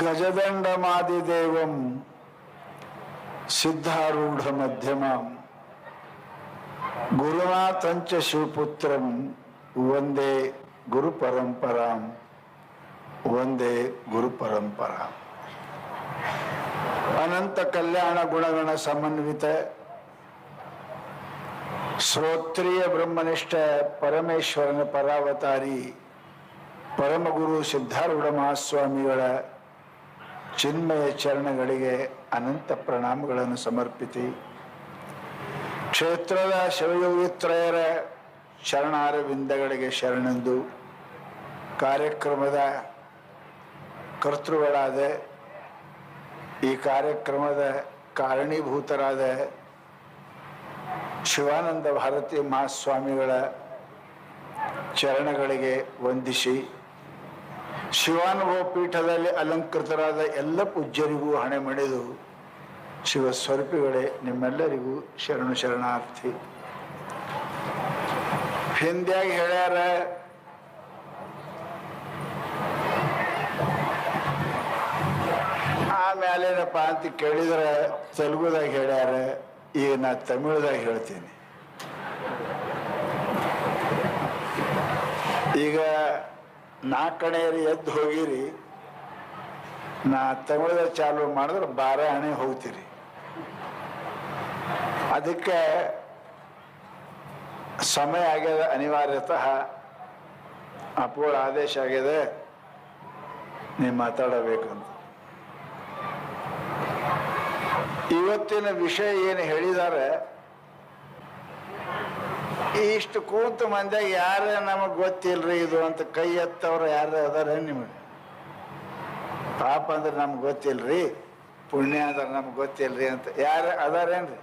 ಗಜದಂಡಮಾದಿದೇವಂ ಸಿದ್ಧಾರೂಢ ಮಧ್ಯಮಂ ಗುರುನಾಥಂಚ ಶಿವಪುತ್ರಂ ಒಂದೇ ಗುರು ಪರಂಪರಾಂ ಒಂದೇ ಗುರು ಪರಂಪರಾ ಅನಂತ ಕಲ್ಯಾಣ ಗುಣಗಣ ಸಮನ್ವಿತ ಶ್ರೋತ್ರಿಯ ಬ್ರಹ್ಮನಿಷ್ಠ ಪರಮೇಶ್ವರನ ಪರಾವತಾರಿ ಪರಮಗುರು ಸಿದ್ಧಾರೂಢ ಮಹಾಸ್ವಾಮಿಗಳ ಚಿನ್ಮಯ ಚರಣಗಳಿಗೆ ಅನಂತ ಪ್ರಣಾಮಗಳನ್ನು ಸಮರ್ಪಿತಿ ಕ್ಷೇತ್ರದ ಶಿವಯೋಗಿತ್ರಯರ ಶರಣಾರವಿಂದಗಳಿಗೆ ಶರಣೆಂದು ಕಾರ್ಯಕ್ರಮದ ಕರ್ತೃಗಳಾದ ಈ ಕಾರ್ಯಕ್ರಮದ ಕಾರಣೀಭೂತರಾದ ಶಿವಾನಂದ ಭಾರತಿ ಮಹಾಸ್ವಾಮಿಗಳ ಚರಣಗಳಿಗೆ ವಂದಿಸಿ. ಶಿವಾನುಭವ ಪೀಠದಲ್ಲಿ ಅಲಂಕೃತರಾದ ಎಲ್ಲ ಪೂಜ್ಯರಿಗೂ ಹಣೆ ಮಣಿದು ಶಿವಸ್ವರೂಪಿಗಳೇ ನಿಮ್ಮೆಲ್ಲರಿಗೂ ಶರಣು ಶರಣಾರ್ಥಿ. ಹಿಂದಿಯಾಗಿ ಹೇಳ್ಯಾರ, ಆಮೇಲೇನಪ್ಪ ಅಂತ ಕೇಳಿದ್ರೆ ತೆಲುಗುದಾಗ ಹೇಳ್ಯಾರ, ಈಗ ನಾ ತಮಿಳ್ದಾಗ ಹೇಳ್ತೀನಿ. ಈಗ ನಾಲ್ಕಣೆಯರಿ ಎದ್ದು ಹೋಗಿರಿ, ನಾ ತಮಿಳದ ಚಾಲು ಮಾಡಿದ್ರೆ ಬಾರ ಹಣೆ ಹೋಗ್ತೀರಿ. ಅದಕ್ಕೆ ಸಮಯ ಆಗ್ಯದ, ಅನಿವಾರ್ಯತಃ ಅಪೂರ್ಣ ಆದೇಶ ಆಗಿದೆ ನೀವು ಮಾತಾಡಬೇಕಂತ ಇವತ್ತಿನ ವಿಷಯ ಏನು ಹೇಳಿದ್ದಾರೆ ಇಷ್ಟು ಕೂತು ಮಂದಿ ಯಾರ ನಮಗ್ ಗೊತ್ತಿಲ್ರಿ ಇದು ಅಂತ ಕೈ ಎತ್ತವ್ರು ಯಾರು ಅದಾರ ನಿಮಗೆ? ಪಾಪ ಅಂದ್ರೆ ನಮ್ಗೆ ಗೊತ್ತಿಲ್ರಿ, ಪುಣ್ಯ ಅಂದ್ರೆ ನಮ್ಗೆ ಗೊತ್ತಿಲ್ರಿ ಅಂತ ಯಾರು ಅದಾರೇನ್ರಿ?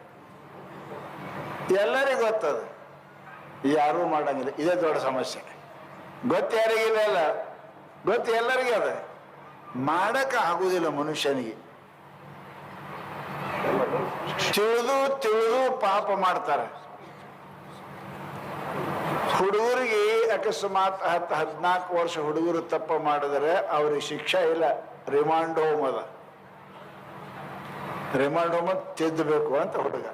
ಎಲ್ಲರಿಗೂ ಗೊತ್ತದ. ಯಾರೂ ಮಾಡಂಗಿಲ್ಲ, ಇದೇ ದೊಡ್ಡ ಸಮಸ್ಯೆ. ಗೊತ್ತು ಯಾರಿಗಿಲ್ಲ ಅಲ್ಲ? ಗೊತ್ತು ಎಲ್ಲರಿಗೂ ಅದ. ಮಾಡಕ್ಕೆ ಆಗುದಿಲ್ಲ ಮನುಷ್ಯನಿಗೆ. ತಿಳಿದು ತಿಳಿದು ಪಾಪ ಮಾಡ್ತಾರೆ. ಹುಡುಗರಿಗೆ ಅಕಸ್ಮಾತ್ ಹತ್ತು ಹದಿನಾಲ್ಕು ವರ್ಷ ಹುಡುಗರು ತಪ್ಪ ಮಾಡಿದರೆ ಅವ್ರಿಗೆ ಶಿಕ್ಷೆ ಇಲ್ಲ. ರಿಮಾಂಡ್ ಹೋಮ್ ಅದ. ರಿಮಾಂಡ್ ಹೋಮ್ ತಿದ್ದಬೇಕು ಅಂತ ಹುಡುಗ.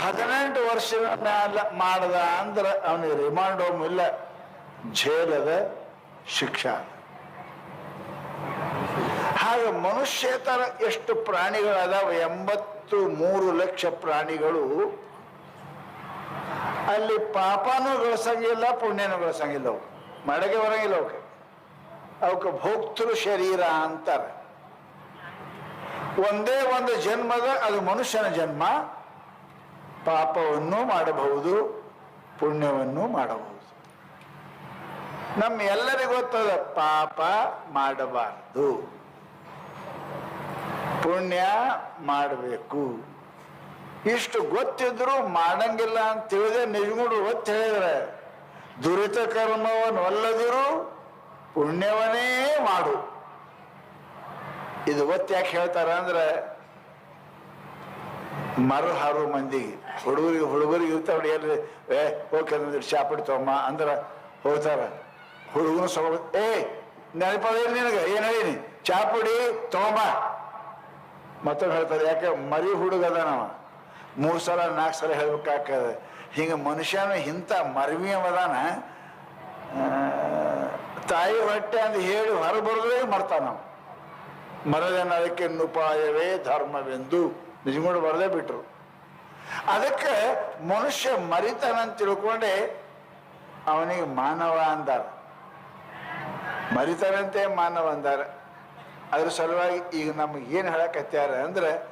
ಹದಿನೆಂಟು ವರ್ಷ ಮ್ಯಾಲ ಮಾಡದ ಅಂದ್ರೆ ಅವನಿಗೆ ರಿಮಾಂಡ್ ಹೋಮ್ ಇಲ್ಲ. ಜೈಲದ ಶಿಕ್ಷಾ. ಹಾಗೆ ಮನುಷ್ಯೇತರ ಎಷ್ಟು ಪ್ರಾಣಿಗಳದಾವ? ಎಂಬತ್ತು ಮೂರು ಲಕ್ಷ ಪ್ರಾಣಿಗಳು ಅಲ್ಲಿ ಪಾಪನೂ ಗಳಿಸಂಗಿಲ್ಲ, ಪುಣ್ಯನೂ ಗಳಿಸಂಗಿಲ್ಲ ಅವು ಮಡಗೆ ಬರಂಗಿಲ್ಲ ಅವಕ್ಕೆ ಅವಕ್ಕೆ ಭೋಕ್ತೃ ಶರೀರ ಅಂತಾರೆ. ಒಂದೇ ಒಂದು ಜನ್ಮದ, ಅದು ಮನುಷ್ಯನ ಜನ್ಮ. ಪಾಪವನ್ನು ಮಾಡಬಹುದು, ಪುಣ್ಯವನ್ನು ಮಾಡಬಹುದು. ನಮ್ಮ ಎಲ್ಲರಿಗೂ ಗೊತ್ತದ, ಪಾಪ ಮಾಡಬಾರದು. ಪುಣ್ಯ ಮಾಡಬೇಕು. ಇಷ್ಟು ಗೊತ್ತಿದ್ರು ಮಾಡಂಗಿಲ್ಲ ಅಂತ ತಿಳಿದೇ ನಿಜಗುಡು ಒತ್ತು ಹೇಳಿದ್ರೆ, ದುರಿತ ಕರ್ಮವನ್ನು ಒಲ್ಲದಿರು ಪುಣ್ಯವನೇ ಮಾಡು. ಇದು ಒತ್ತಿ ಯಾಕೆ ಹೇಳ್ತಾರ ಅಂದ್ರೆ, ಮರ ಹಾರು ಮಂದಿಗೆ, ಹುಡುಗರಿಗೆ ಹುಡುಗರಿಗೆ ಇರ್ತಾವ ಎಲ್ಲಿ, ಏ ಹೋಗಿ ಅಂದ್ರೆ ಚಾಪಡಿ ತಗೊಮ್ಮ ಅಂದ್ರೆ ಹೋಗ್ತಾರ. ಹುಡುಗನು ಸ್ವಲ್ಪ, ಏ ನೆನಪದ ನಿನಗೆ, ಏನ್ ಹೇಳೀನಿ? ಚಾಪುಡಿ ತಗೊಂಬ. ಮತ್ತೊಂದು ಹೇಳ್ತಾರೆ, ಯಾಕೆ ಮರಿ ಹುಡುಗದ ಅದಾನವ. ಮೂರು ಸಲ ನಾಲ್ಕು ಸಲ ಹೇಳ್ಬೇಕಾಗ್ತದೆ. ಹಿಂಗೆ ಮನುಷ್ಯನ ಇಂಥ ಮರ್ವಿಯವದಾನ ತಾಯಿ ಹೊಟ್ಟೆ ಅಂತ ಹೇಳಿ ಹೊರಬರೋದೇ ಮರ್ತಾನ ನಾವು ಮರದೇನ ಅದಕ್ಕೆ ಉಪಾಯವೇ ಧರ್ಮವೆಂದು. ನಿಜಗೊಂಡು ಬರದೇ ಬಿಟ್ರು. ಅದಕ್ಕೆ ಮನುಷ್ಯ ಮರಿತಾನಂತ ತಿಳ್ಕೊಂಡೆ, ಅವನಿಗೆ ಮಾನವ ಅಂದಾರ. ಮರಿತಾನಂತೆ ಮಾನವ ಅಂದಾರ. ಅದ್ರ ಸಲುವಾಗಿ ಈಗ ನಮ್ಗೆ ಏನು ಹೇಳಕತ್ಯಾರ ಅಂದ್ರೆ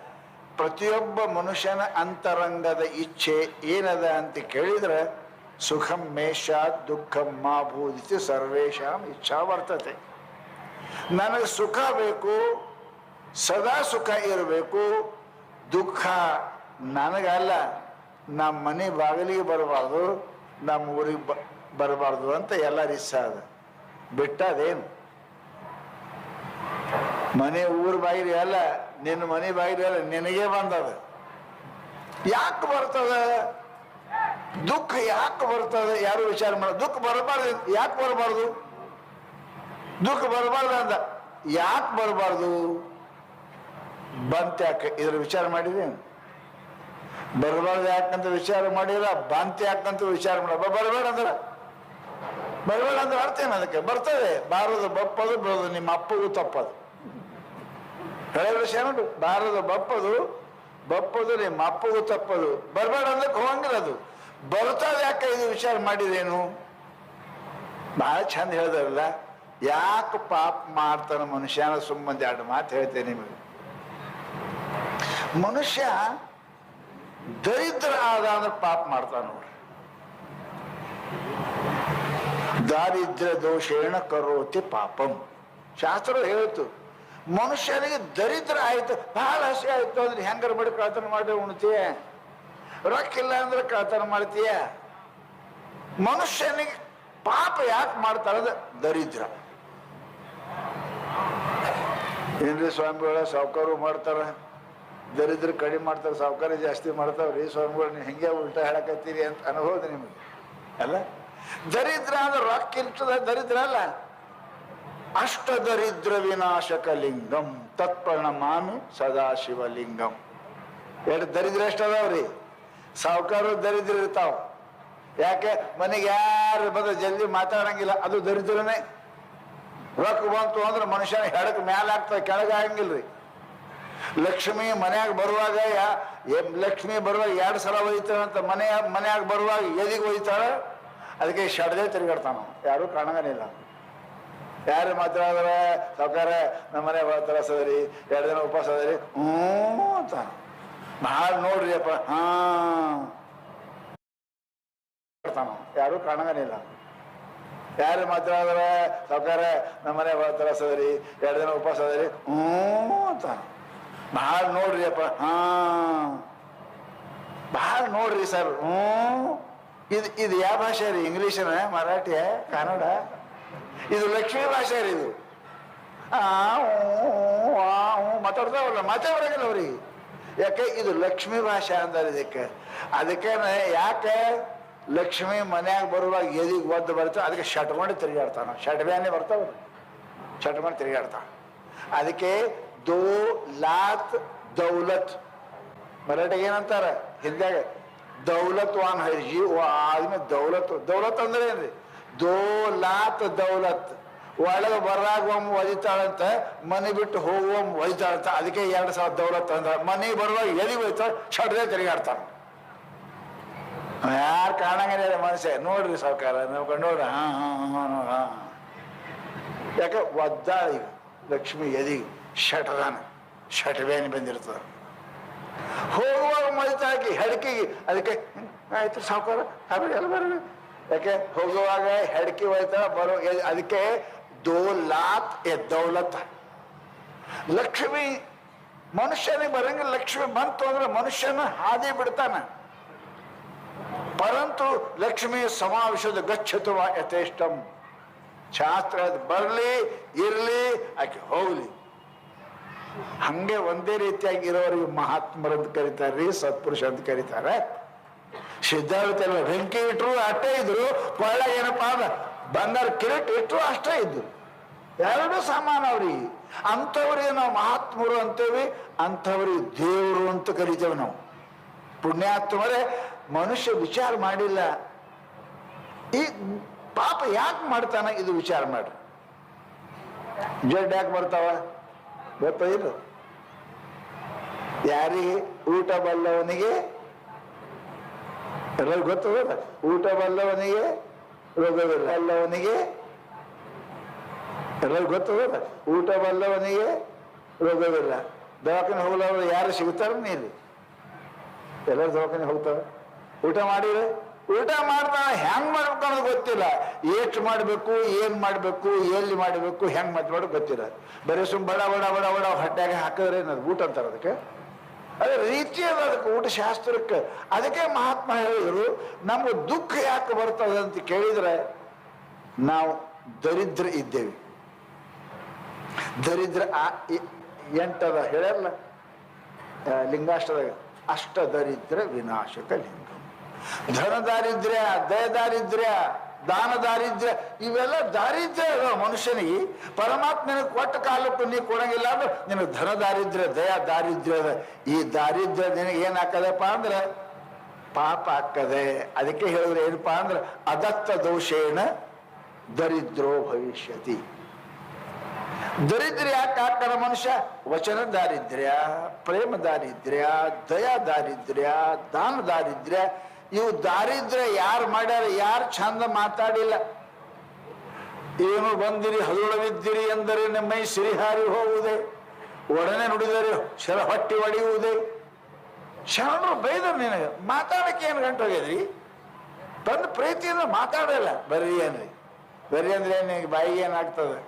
ಪ್ರತಿಯೊಬ್ಬ ಮನುಷ್ಯನ ಅಂತರಂಗದ ಇಚ್ಛೆ ಏನದ ಅಂತ ಕೇಳಿದ್ರೆ, ಸುಖಂ ಮೇಷಾತ್ ದುಃಖಂ ಮಾ ಭೂದಿತಿ ಇಚ್ಛಾ ವರ್ತತೆ. ನನಗೆ ಸುಖ ಬೇಕು, ಸದಾ ಸುಖ ಇರಬೇಕು, ದುಃಖ ನನಗಲ್ಲ, ನಮ್ಮ ಮನೆ ಬಾಗಿಲಿಗೆ ಬರಬಾರ್ದು, ನಮ್ಮ ಊರಿಗೆ ಬ, ಬರಬಾರ್ದು ಅಂತ ಎಲ್ಲರ ಇಷ್ಟ ಅದ ಬಿಟ್ಟದೇನು? ಮನೆ ಊರ್ ಬಾಗಿಲಿಗೆ ಅಲ್ಲ ನಿನ್ನ ಮನೆ ಬಾಗಿಲು ಅಲ್ಲ ನಿನಗೆ ಬಂದದ. ಯಾಕೆ ಬರ್ತದ? ದುಃಖ ಯಾಕೆ ಬರ್ತದೆ? ಯಾರು ವಿಚಾರ ಮಾಡ, ದುಃಖ ಬರಬಾರ್ದು ಯಾಕೆ ಬರಬಾರ್ದು? ದುಃಖ ಬರಬಾರ್ದು ಅಂದ. ಯಾಕೆ ಬರಬಾರ್ದು? ಬಂತ ಯಾಕೆ, ಇದ್ರ ವಿಚಾರ ಮಾಡಿದೆ ಬರಬಾರ್ದು ಯಾಕಂತ ವಿಚಾರ ಮಾಡಿಲ್ಲ, ಬಂತ ಯಾಕಂತ ವಿಚಾರ ಮಾಡ ಬರಬೇಡ ಅಂದ್ರೆ. ಬರಬೇಡ ಅಂದ್ರೆ ಅರ್ಥ ಏನು ಅದಕ್ಕೆ? ಬರ್ತದೆ. ಬಾರದು, ಬಪ್ಪದು, ಬರೋದು, ನಿಮ್ಮ ಅಪ್ಪಗೂ ತಪ್ಪದು. ಹಳೆ ವಿಷಯ ನೋಡು ಬಾರದ ಬಪ್ಪದು ಬಪ್ಪದು ನಿಮ್ಮ ಅಪ್ಪಗೂ ತಪ್ಪದು. ಬರಬೇಡ ಅಂದ್ರೆ ಹೋಗಂಗಿಲ್ಲ ಅದು. ಬರ್ತದೆ ಯಾಕೆ ಇದು ವಿಚಾರ ಮಾಡಿದೇನು? ಬಹಳ ಚಂದ ಹೇಳ್ದಾರಲ್ಲ, ಯಾಕೆ ಪಾಪ ಮಾಡ್ತಾನ ಮನುಷ್ಯನ ಸುಮ್ಮನೆ ಎರಡು ಮಾತು ಹೇಳ್ತೇನೆ ನಿಮಗೆ. ಮನುಷ್ಯ ದರಿದ್ರ ಆದ ಅಂದ್ರೆ ಪಾಪ ಮಾಡ್ತಾನ ನೋಡ್ರಿ. ದಾರಿದ್ರ ದೋಷೇಣ ಕರೋತಿ ಪಾಪಂ. ಶಾಸ್ತ್ರ ಹೇಳ್ತು. ಮನುಷ್ಯನಿಗೆ ದರಿದ್ರ ಆಯ್ತು, ಬಹಳ ಹಸಿ ಆಯ್ತು. ಅಂದ್ರೆ ಹೆಂಗಾರ ಮಾಡಿ ಕಳ್ತನ ಮಾಡಿ ಉಣ್ತೀಯ? ರೊಕ್ಕ ಇಲ್ಲ ಅಂದ್ರೆ ಕಳ್ತನ ಮಾಡ್ತೀಯ? ಮನುಷ್ಯನಿಗೆ ಪಾಪ ಯಾಕೆ ಮಾಡ್ತಾರದ ದರಿದ್ರ. ಏನ್ರಿ ಸ್ವಾಮಿಗಳ, ಸಾವುಕಾರು ಮಾಡ್ತಾರ? ದರಿದ್ರ ಕಡಿಮೆ ಮಾಡ್ತಾರೆ, ಸಾವುಕಾರ ಜಾಸ್ತಿ ಮಾಡ್ತಾವ್ರಿ. ಸ್ವಾಮಿಗಳು, ನೀವು ಹೆಂಗೆ ಉಲ್ಟಾ ಹೇಳಕತ್ತೀರಿ ಅಂತ ಅನುಭವ ನಿಮಗೆ. ಅಲ್ಲ? ದರಿದ್ರ ಅಂದ್ರೆ ರೊಕ್ಕ ಇರ್ತದ ದರಿದ್ರ ಅಲ್ಲ. ಅಷ್ಟ ದರಿದ್ರ ವಿನಾಶಕ ಲಿಂಗಂ ತತ್ಪರ್ಣಮಾಮಿ ಸದಾಶಿವಲಿಂಗಂ. ಎರಡು ದರಿದ್ರ ಎಷ್ಟು ಅದಾವ್ರಿ ಸಾವುಕಾರು ದರಿದ್ರ ಇರ್ತಾವ. ಯಾಕೆ? ಮನೆಗೆ ಯಾರು ಬಂದ ಜಲ್ದಿ ಮಾತಾಡಂಗಿಲ್ಲ. ಅದು ದರಿದ್ರನೇ. ರೊಕ್ಕ ಬಂತು ಅಂದ್ರೆ ಮನುಷ್ಯನ ಹೆಡಕ್ ಮ್ಯಾಲ ಆಗ್ತದೆ, ಕೆಳಗೆ ಆಗಂಗಿಲ್ರಿ. ಲಕ್ಷ್ಮಿ ಮನ್ಯಾಗ ಬರುವಾಗ ಲಕ್ಷ್ಮಿ ಬರುವಾಗ ಎರಡು ಸಲ ಒಯ್ತಾಳ ಅಂತ ಮನೆಯಾಗ ಮನ್ಯಾಗ ಬರುವಾಗ ಎದಿಗೆ ಒಯ್ತಾಳ, ಅದಕ್ಕೆ ಶಡ್ದೆ ತಿರುಗಾಡ್ತಾನ ಯಾರು ಕಾಣಂಗನಿಲ್ಲ. ಯಾರು ಮಾತಾಡಿದ್ರೆ ಸಾವುಕಾರ ನಮ್ಮ ಮನೆ ಬರ್ತಾರ ಸದರಿ, ಎರಡು ದಿನ ಉಪವಾಸ ಅದರಿ ಹ್ಞೂ ಅಂತ. ಭಾಳ ನೋಡ್ರಿ ಅಪ್ಪ, ಹಾ. ಬರ್ತಾನ ಯಾರು ಕಾಣಂಗನಿಲ್ಲ. ಯಾರು ಮಾತಾಡಿದ್ರೆ ಸಾವುಕಾರ ನಮ್ಮ ಮನೆ ಬರ್ತಾರ ಸದರಿ, ಎರಡು ದಿನ ಉಪವಾಸ ಅದರಿ ಹ್ಞೂ ಅಂತ. ಭಾಳ ನೋಡ್ರಿ ಅಪ್ಪ, ಹಾ. ಭಾಳ ನೋಡ್ರಿ ಸರ್, ಹ್ಞೂ. ಇದು ಇದು ಯಾವ ಭಾಷೆ ರೀ? ಇಂಗ್ಲೀಷನ ಮರಾಠಿ ಕನ್ನಡ? ಇದು ಲಕ್ಷ್ಮೀ ಭಾಷೆ ಇದು. ಆ ಮಾತಾಡ್ತಾವಲ್ಲ ಮಾತಾಡೋಂಗಿಲ್ಲ ಅವ್ರಿಗೆ. ಯಾಕೆ? ಇದು ಲಕ್ಷ್ಮೀ ಭಾಷೆ ಅಂತಾರೆ ಇದಕ್ಕೆ. ಅದಕ್ಕೆ ಯಾಕೆ ಲಕ್ಷ್ಮಿ ಮನ್ಯಾಗ ಬರುವಾಗ ಎದಿಗೆ ಒದ್ದು ಬರ್ತಾವ ಅದಕ್ಕೆ ಶಟ್ಕೊಂಡು ತಿರುಗಾಡ್ತಾನ. ಶಟ್ಬ್ಯಾನೆ ಬರ್ತಾವ್ರಿ ಶಟ್ಕೊಂಡು ತಿರುಗಾಡ್ತಾನ. ಅದಕ್ಕೆ ದೋ, ಲಾತ್, ದೌಲತ್. ಮರಾಠಿಗೆ ಏನಂತಾರೆ? ಹಿಂದಾಗ ದೌಲತ್ ವಾನ್ ಹೈಜಿ ಓ ಆದ್ಮೇಲೆ ದೌಲತ್ ದೌಲತ್ ಅಂದ್ರೆ ಏನ್ರಿ ದೋ ಲಾತ್ ದೌಲತ್. ಒಳಗೆ ಬರಾಗ ಒಮ್ಮೆ ಒದಿತಾಳಂತ, ಮನೆ ಬಿಟ್ಟು ಹೋಗುವಮ್ಮ ಒದಿತಾಳಂತ. ಅದಕ್ಕೆ ಎರಡು ಸಾವಿರ ದೌಲತ್ ಅಂದ ಮನೆ ಬರುವಾಗ ಎಲ್ಲಿ ಒಯ್ತಾಳ ಶಡ್ದೆ ತಿರುಗಾಡ್ತಾನ ಯಾರು ಕಾಣಂಗಿಲ್ಲ ಮನುಷ್ಯ. ನೋಡ್ರಿ ಸಾವುಕಾರ ನಾವು ನೋಡ್ರಿ. ಹಾ ಹಾ ಹಾ ಹಾ ಯಾಕೆ? ಒದ್ದಾಳ ಈಗ ಲಕ್ಷ್ಮಿ ಎದಿಗೆ ಶಟದಾನ ಶಟವೇನು ಬಂದಿರ್ತದ. ಹೋಗುವಾಗ ಮಳಿತಾಕಿ ಹಡಕಿಗೆ, ಅದಕ್ಕೆ ಆಯ್ತು ಸಾವುಕಾರ ಎಲ್ಲ ಬರೋಣ. ಯಾಕೆ? ಹೋಗುವಾಗ ಹೆಡ್ಕಿ ಹೋಯ್ತಾಳ ಬರೋ ಅದಕ್ಕೆ ದೋಲಾತ್ ಎ ದೌಲತ್. ಲಕ್ಷ್ಮಿ ಮನುಷ್ಯನಿಗೆ ಬರಂಗ ಲಕ್ಷ್ಮಿ ಬಂತು ಅಂದ್ರೆ ಮನುಷ್ಯನ ಹಾದಿ ಬಿಡ್ತಾನ. ಪರಂತು ಲಕ್ಷ್ಮಿ ಸಮಾವೇಶದ ಗಚ್ಚತುವ ಯಥೇಷ್ಟಂ. ಶಾಸ್ತ್ರ ಬರಲಿ, ಇರಲಿ ಇರ್ಲಿ ಆಕೆ ಹೋಗ್ಲಿ. ಹಂಗೆ ಒಂದೇ ರೀತಿಯಾಗಿ ಇರೋರಿಗೆ ಮಹಾತ್ಮರು ಅಂತ ಕರೀತಾರ್ರಿ ಸತ್ಪುರುಷ ಅಂತ ಕರೀತಾರೆ. ಸಿದ್ಧಾರ್ಥ ಎಲ್ಲ ಬೆಂಕಿ ಇಟ್ಟರು ಅಷ್ಟೇ ಇದ್ರು, ಕೊಳ್ಳ ಏನಪ್ಪಾ ಅಂದ ಬಂಗಾರ ಕಿರೀಟ್ ಇಟ್ಟರು ಅಷ್ಟೇ ಇದ್ರು. ಎರಡು ಸಮಾನ ಅವ್ರಿಗೆ ಅಂಥವ್ರಿಗೆ ನಾವು ಮಹಾತ್ಮರು ಅಂತೇವಿ ಅಂಥವ್ರಿಗೆ ದೇವರು ಅಂತ ಕರಿತೇವೆ ನಾವು. ಪುಣ್ಯಾತ್ಮರೇ, ಮನುಷ್ಯ ವಿಚಾರ ಮಾಡಿಲ್ಲ. ಈ ಪಾಪ ಯಾಕೆ ಮಾಡ್ತಾನ ಇದು ವಿಚಾರ ಮಾಡ್ರಿ. ಜಡ್ ಯಾಕೆ ಬರ್ತಾವ ಗೊತ್ತ ಯಾರಿಗೆ? ಊಟ ಬಲ್ಲವನಿಗೆ ಎಲ್ಲರಿಗೂ ಗೊತ್ತದ ಊಟ ಬಲ್ಲವನಿಗೆ ರೋಗವಿಲ್ಲ. ಬಲ್ಲವನಿಗೆ ಎಲ್ಲರಿಗೂ ಗೊತ್ತದ ಊಟ ಬಲ್ಲವನಿಗೆ ರೋಗವಿಲ್ಲ. ದವಾಖಾನೆ ಹೋಗ್ಲವ್ರು ಯಾರು ಸಿಗುತ್ತಾರ ಇಲ್ಲಿ? ಎಲ್ಲರೂ ದವಾಖಾನೆ ಹೋಗ್ತಾರೆ. ಊಟ ಮಾಡಿದ್ರೆ ಊಟ ಮಾಡ್ದ ಹೆಂಗ್ ಮಾಡ್ಬೇಕು ಅನ್ನೋದು ಗೊತ್ತಿಲ್ಲ. ಎಷ್ಟು ಮಾಡ್ಬೇಕು, ಏನ್ ಮಾಡ್ಬೇಕು, ಎಲ್ಲಿ ಮಾಡ್ಬೇಕು, ಹೆಂಗ್ ಮಾಡ್ಬೇಕು ಗೊತ್ತಿಲ್ಲ. ಬರೀ ಸುಮ್ ಬಡ ಬಡ ಬಡ ಬಡ ಹೊಟ್ಟೆಗೆ ಹಾಕಿದ್ರೆ ಏನದು? ಊಟ ಅಂತಾರೆ ಅದಕ್ಕೆ. ಅದೇ ರೀತಿ ಅದ ಅದಕ್ಕೆ ಊಟ ಶಾಸ್ತ್ರಕ್ಕೆ ಅದಕ್ಕೆ ಮಹಾತ್ಮ ಹೇಳಿದರು, ನಮ್ಗೆ ದುಃಖ ಯಾಕೆ ಬರ್ತದೆ ಅಂತ ಕೇಳಿದ್ರೆ ನಾವು ದರಿದ್ರ ಇದ್ದೇವೆ. ದರಿದ್ರ ಆ ಎಂಟದ ಹೇಳಲ್ಲ ಲಿಂಗಾಷ್ಟದಾಗ ಅಷ್ಟ ದರಿದ್ರ ವಿನಾಶಕ ಲಿಂಗ. ಧನ ದಾರಿದ್ರ್ಯ ದಯ ದಾರಿದ್ರ್ಯ ದಾನ ದಾರಿದ್ರ್ಯ, ಇವೆಲ್ಲ ದಾರಿದ್ರ್ಯ ಮನುಷ್ಯನಿಗೆ ಪರಮಾತ್ಮನ ಕೊಟ್ಟ ಕಾಲಕ್ಕೂ ನೀ ಕೊಡಂಗಿಲ್ಲ ಅಂದ್ರೆ ನಿನಗೆ ಧನ ದಾರಿದ್ರ್ಯ, ದಯಾ ದಾರಿದ್ರ್ಯ ಅದ. ಈ ದಾರಿದ್ರ್ಯ ನಿನಗೆ ಏನ್ ಹಾಕದಪ್ಪ ಅಂದ್ರೆ? ಪಾಪ ಹಾಕದೆ. ಅದಕ್ಕೆ ಹೇಳಿದ್ರೆ ಏನಪ್ಪಾ ಅಂದ್ರೆ ಅದತ್ತ ದೋಷೇಣ ದರಿದ್ರೋ ಭವಿಷ್ಯತಿ. ದರಿದ್ರ ಯಾಕೆ ಮನುಷ್ಯ? ವಚನ ದಾರಿದ್ರ್ಯ, ಪ್ರೇಮ ದಾರಿದ್ರ್ಯ, ದಯಾ ದಾರಿದ್ರ್ಯ, ದಾನ ದಾರಿದ್ರ್ಯ ಇವು ದಾರಿದ್ರ ಯಾರು ಮಾಡ್ಯಾರ, ಯಾರು ಚಂದ ಮಾತಾಡಿಲ್ಲ. ಏನು ಬಂದಿರಿ ಹದುಳವಿದ್ದಿರಿ ಎಂದರೆ ನಿಮ್ಮೈ ಸಿರಿಹಾರಿ ಹೋಗುವುದೇ ಒಡನೆ ನುಡಿದರೆ ಶರ ಹೊಟ್ಟಿ ಒಡೆಯುವುದೇ. ಶರಣರು ಬೈದರು ನಿನಗೆ. ಮಾತಾಡಕ್ಕೆ ಏನು ಗಂಟು ಹೋಗಿದ್ರಿ? ಬಂದು ಪ್ರೀತಿಯಿಂದ ಮಾತಾಡಲ್ಲ. ಬರ್ರಿ ಏನ್ರಿ ಬರ್ರಿ ಅಂದ್ರೆ ನಿನಗೆ ಬಾಯಿಗೆ ಏನಾಗ್ತದೆ?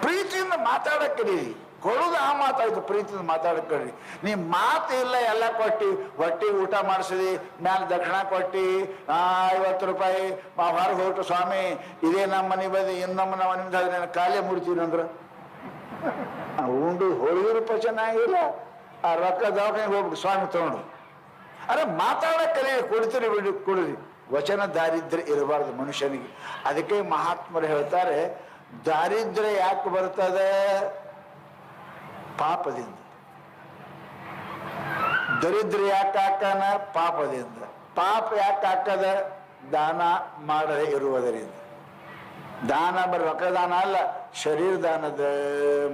ಪ್ರೀತಿಯಿಂದ ಮಾತಾಡಕ್ಕೆ ಕೊಡುದು ಆ ಮಾತಾಯ್ತು ಪ್ರೀತಿಯಿಂದ ಮಾತಾಡ್ಕೊಳ್ರಿ ನೀ ಮಾತು ಇಲ್ಲ, ಎಲ್ಲ ಕೊಟ್ಟಿ. ಹೊಟ್ಟಿ ಊಟ ಮಾಡಿಸಿದಿ, ಮ್ಯಾಲ ದಕ್ಷಿಣ ಕೊಟ್ಟಿ. ಐವತ್ತು ರೂಪಾಯಿ. ಹೊರಗೆ ಹೊರಟು ಸ್ವಾಮಿ. ಇದೇ ನಮ್ಮ ಮನೆ ಬದಿ ಇನ್ನೊಮ್ಮ ನಮ್ಮ ನಾನು ಕಾಲೇ ಮುಡ್ತೀನಿ ಅಂದ್ರೆ. ಉಂಡು ಹೋಳಿಗೆ ರೂಪಾಯಿ ಚೆನ್ನಾಗಿಲ್ಲ. ಆ, ರೊಕ್ಕ ದವಾಖಾನೆಗೆ ಹೋಗ್ಬೇಕು ಸ್ವಾಮಿ ತಗೊಂಡು. ಅರೆ ಮಾತಾಡೋ ಕರೀರಿ ಕೊಡ್ತೀರಿ ಬಿಡಿ, ಕೊಡ್ರಿ. ವಚನ ದಾರಿದ್ರ್ಯ ಇರಬಾರ್ದು ಮನುಷ್ಯನಿಗೆ. ಅದಕ್ಕೆ ಮಹಾತ್ಮರು ಹೇಳ್ತಾರೆ, ದಾರಿದ್ರ್ಯ ಯಾಕೆ ಬರ್ತದೆ? ಪಾಪದಿಂದ. ದರಿದ್ರ ಯಾಕೆ ಪಾಪದಿಂದ. ಪಾಪ ಯಾಕೆ ಹಾಕದ? ದಾನ ಮಾಡದೆ ಇರುವುದರಿಂದ. ದಾನ ಬರೀ ರೊಕ್ಕ ದಾನ ಅಲ್ಲ, ಶರೀರ ದಾನದ,